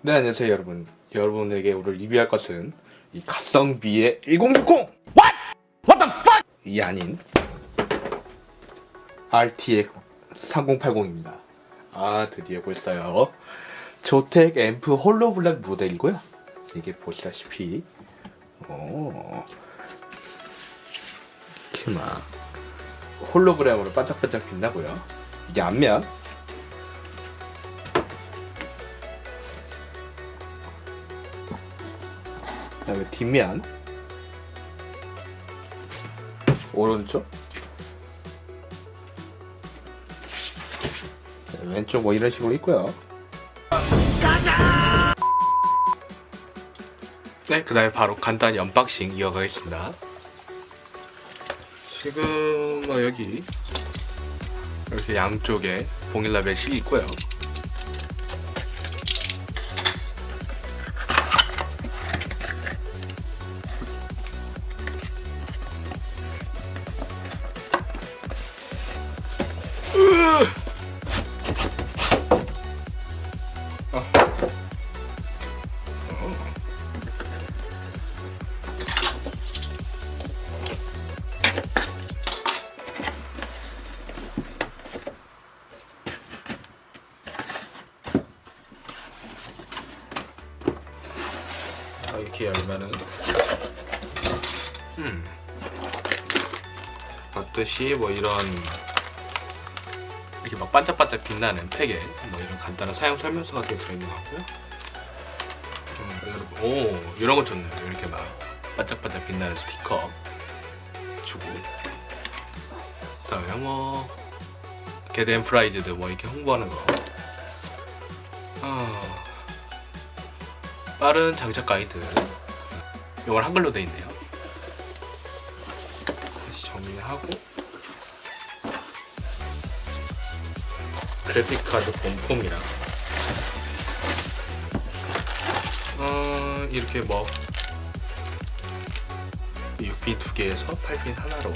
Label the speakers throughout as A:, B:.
A: 네 안녕하세요 여러분. 여러분에게 오늘 리뷰할 것은 이 가성비의 1060 What? What the fuck? 이 아닌 RTX 3080입니다. 아 드디어 벌써요. 조텍 앰프 홀로블랙 모델이고요. 이게 보시다시피 어막 홀로그램으로 반짝반짝 빛나고요. 이게 앞면 그다음에 뒷면 오른쪽 네, 왼쪽 뭐 이런 식으로 있고요. 네, 그다음에 바로 간단히 언박싱 이어가겠습니다. 지금 뭐 여기 이렇게 양쪽에 봉일 라벨 실 있고요. 음 어듯이 뭐 이런 이렇게 막 반짝반짝 빛나는 팩에 뭐 이런 간단한 사용 설명서가 좀 들어있는 것 같고요. 음, 여러분, 오 이런 거 좋네요. 이렇게 막 반짝반짝 빛나는 스티커 주고 그다음에 뭐 게드 앤 프라이즈드 뭐 이렇게 홍보하는 거. 어, 빠른 장착 가이드. 이건 한글로 돼 있네요. 다시 정리하고 그래픽 카드 본폼이랑 어, 이렇게 뭐 6핀 두 개에서 8핀 하나로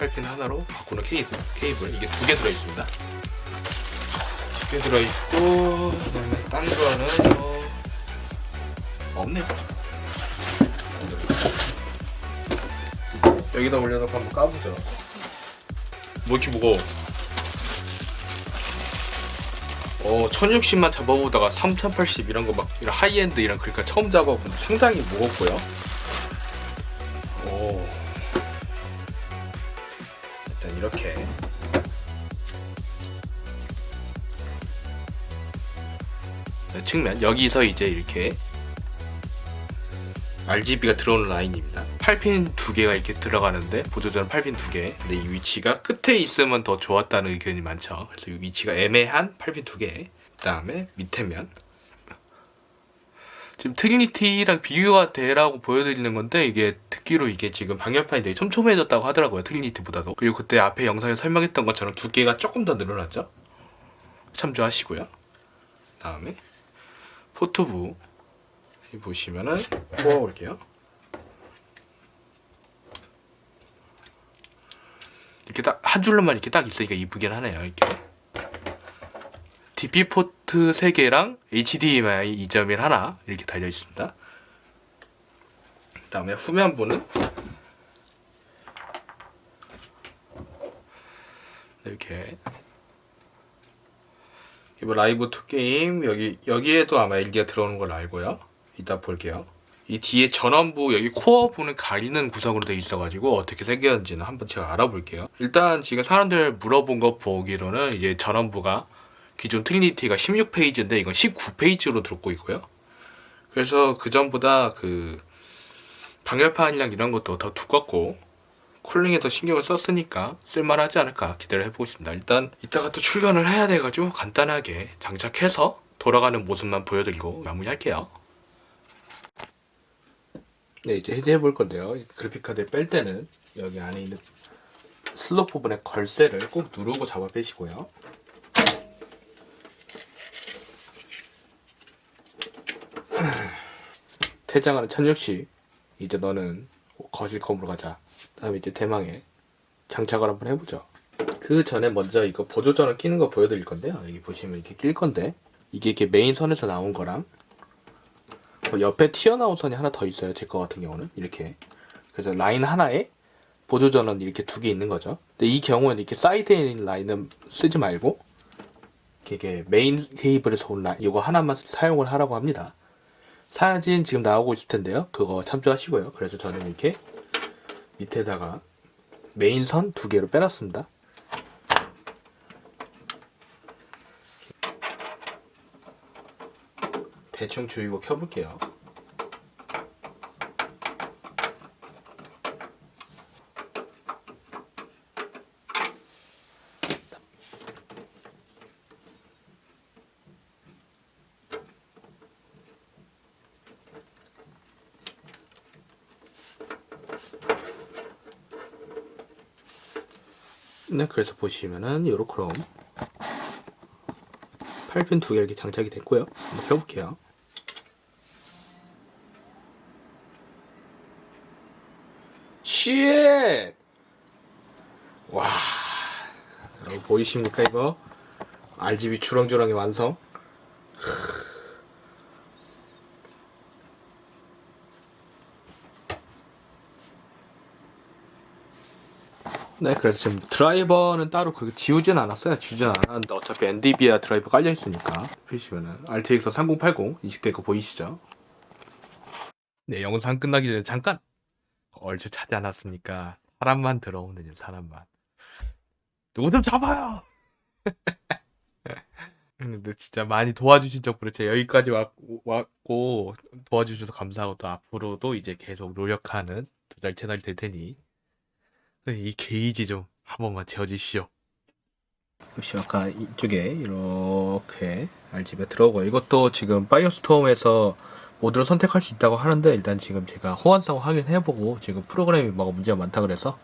A: 8핀 하나로 바꾸는 케이블, 케이블 이게 두 개 들어 있습니다. 두 개 들어 있고 그다음에 딴 거는 뭐 없네요. 여기다 올려놓고 한번 까보죠. 뭐 이렇게 무거워? 어, 1060만 잡아보다가 3080 이런 거 막 이런 하이엔드 이런 그러니까 처음 잡아보면 상당히 무겁고요. 오. 일단 이렇게 네, 측면 여기서 이제 이렇게 RGB가 들어오는 라인입니다. 8핀 두 개가 이렇게 들어가는데 보조전은 8핀 두 개. 근데 이 위치가 끝에 있으면 더 좋았다는 의견이 많죠. 그래서 이 위치가 애매한 8핀 두 개. 그다음에 밑에 면 지금 트리니티랑 비교가 되라고 보여드리는 건데 이게 듣기로 이게 지금 방열판이 되게 촘촘해졌다고 하더라고요 트리니티보다도 그리고 그때 앞에 영상에 설명했던 것처럼 두께가 조금 더 늘어났죠 참조하시고요 다음에 포토부 보시면은 뽑아볼게요. 이렇게 딱 한 줄로만 이렇게 딱 있으니까 이쁘긴 하네요. 이렇게 DP 포트 3개랑 HDMI 2.1 하나 이렇게 달려 있습니다. 그다음에 후면부는 이렇게 이거 라이브 투 게임 여기 여기에도 아마 LG가 들어오는 걸 알고요. 이따 볼게요. 이 뒤에 전원부 여기 코어 부는 가리는 구성으로 되어 있어가지고 어떻게 생겼는지는 한번 제가 알아볼게요. 일단 지금 사람들 물어본 거 보기로는 이제 전원부가 기존 트리니티가 16페이지인데 이건 19페이지로 들어오고 있고요. 그래서 그 전보다 그 방열판이랑 이런 것도 더 두껍고 쿨링에 더 신경을 썼으니까 쓸만하지 않을까 기대를 해보고 있습니다. 일단 이따가 또 출근을 해야 돼가지고 간단하게 장착해서 돌아가는 모습만 보여드리고 마무리할게요. 네 이제 해제해 볼 건데요. 그래픽 카드를 뺄 때는 여기 안에 있는 슬롯 부분의 걸쇠를 꼭 누르고 잡아 빼시고요. 퇴장하는 1060 이제 너는 거실 컴으로 가자. 다음에 이제 대망의 장착을 한번 해보죠. 그 전에 먼저 이거 보조전을 끼는 거 보여드릴 건데요. 여기 보시면 이렇게 낄 건데 이게 이렇게 메인 선에서 나온 거랑 그 옆에 튀어나온 선이 하나 더 있어요. 제 거 같은 경우는 이렇게 그래서 라인 하나에 보조 전원 이렇게 두 개 있는 거죠. 근데 이 경우에는 이렇게 사이드에 있는 라인은 쓰지 말고 이게 메인 케이블에서 온 라인 이거 하나만 사용을 하라고 합니다. 사진 지금 나오고 있을 텐데요. 그거 참조하시고요. 그래서 저는 이렇게 밑에다가 메인 선 두 개로 빼놨습니다. 대충 조이고 켜볼게요. 네, 그래서 보시면은 요렇게롬 8핀 두 개 이렇게 장착이 됐고요. 한번 켜볼게요. 쉣! 와, 여러분 보이십니까 이거? RGB 주렁주렁의 완성. 네, 그래서 지금 드라이버는 따로 그 지우진 않았어요. 지우진 않았는데 어차피 NDVIA 드라이버 깔려 있으니까 보시면은 RTX 3080 인식된 거 보이시죠? 네, 영상 끝나기 전에 잠깐 얼추 차지 않았습니까? 사람만 들어오는 사람만. 누구 좀 잡아요. 근데 진짜 많이 도와주신 덕분에 제가 여기까지 왔, 왔고 도와주셔서 감사하고 또 앞으로도 이제 계속 노력하는 도달 채널이 될 테니 네, 이 게이지 좀 한 번만 재어주시오. 역시 아까 이쪽에 이렇게 RGB가 들어오고 이것도 지금 파이어스톰에서 모드를 선택할 수 있다고 하는데 일단 지금 제가 호환성 확인해보고 지금 프로그램이 뭐가 문제가 많다 그래서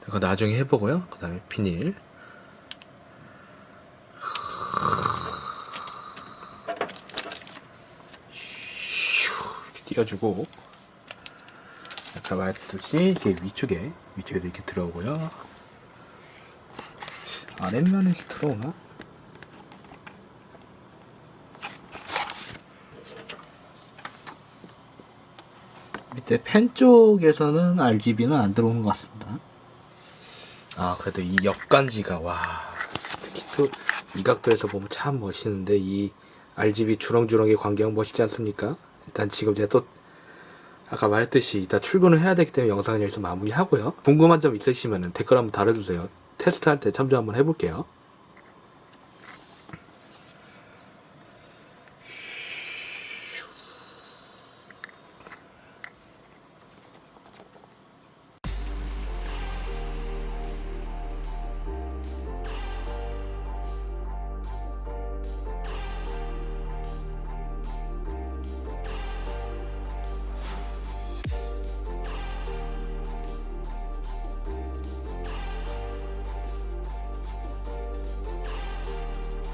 A: 그거 나중에 해보고요. 그 다음에 비닐 이렇게 띄워주고 아까 말했듯이 이렇게 위쪽에 위쪽에도 이렇게 들어오고요. 아랫면에서 들어오나? 밑에 펜 쪽에서는 RGB는 안 들어오는 것 같습니다. 아 그래도 이 옆간지가 와 특히 또이 각도에서 보면 참 멋있는데 이 RGB 주렁주렁의 광경 멋있지 않습니까? 일단 지금 제가 또 아까 말했듯이 이따 출근을 해야 되기 때문에 영상은 여기서 마무리하고요. 궁금한 점 있으시면 댓글 한번 달아주세요. 테스트할 때 참조 한번 해볼게요.